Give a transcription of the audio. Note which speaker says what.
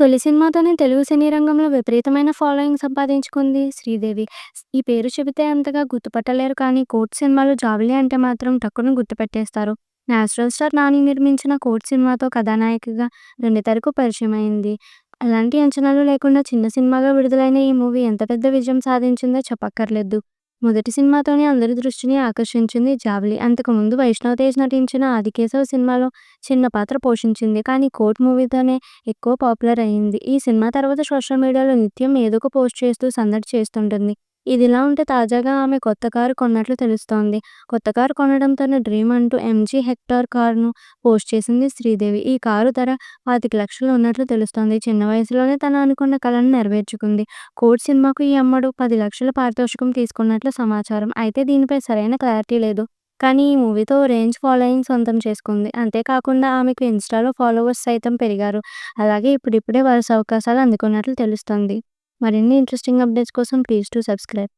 Speaker 1: తొలి సినిమాతోనే తెలుగు సినీ రంగంలో విపరీతమైన ఫాలోయింగ్ సంపాదించుకుంది శ్రీదేవి. ఈ పేరు చెబితే అంతగా గుర్తుపట్టలేరు కానీ 'కోర్ట్' సినిమాలో జాబిలి అంటే మాత్రం టక్కును గుర్తుపెట్టేస్తారు 'నేచురల్ స్టార్' నాని నిర్మించిన 'కోర్ట్' సినిమాతో కథానాయికగా పరిచయం పరిచయమైంది. అలాంటి అంచనాలు లేకుండా చిన్న సినిమాగా విడుదలైన ఈ మూవీ ఎంత పెద్ద విజయం సాధించిందో చెప్పక్కర్లేదు. మొదటి సినిమాతోనే అందరి దృష్టిని ఆకర్షించింది 'జాబిలి'. అంతకుముందు వైష్ణవ్ తేజ్ నటించిన 'ఆదికేశవ్' సినిమాలో చిన్న పాత్ర పోషించింది. కానీ కోట్ మూవీతోనే ఎక్కువ పాపులర్ అయింది. ఈ సినిమా తర్వాత సోషల్ మీడియాలో నిత్యం ఏదో ఒక పోస్ట్ చేస్తూ సందడి చేస్తుంటుంది. ఇదిలా ఉంటే తాజాగా ఆమె కొత్త కారు కొన్నట్లు తెలుస్తోంది. కొత్త కారు కొనడం తన డ్రీమ్ అంటూ ఎంజీ హెక్టర్ కారును పోస్ట్ చేసింది శ్రీదేవి. ఈ కారు ధర పాతిక లక్షలు ఉన్నట్లు తెలుస్తోంది. చిన్న వయసులోనే తను అనుకున్న కలను నెరవేర్చుకుంది. 'కోడ్' సినిమాకు ఈ అమ్మడు పది లక్షల పారితోషికం తీసుకున్నట్లు సమాచారం. అయితే దీనిపై సరైన క్లారిటీ లేదు. కానీ ఈ మూవీతో ఓ రేంజ్ ఫాలోయింగ్ సొంతం చేసుకుంది. అంతేకాకుండా ఆమెకు ఇన్‌స్టాలో ఫాలోవర్స్ సైతం పెరిగారు. అలాగే ఇప్పుడిప్పుడే వరుస అవకాశాలు అందుకున్నట్లు తెలుస్తోంది. మరిన్ని ఇంట్రెస్టింగ్ అప్డేట్స్ కోసం ప్లీజ్ టు సబ్స్క్రైబ్.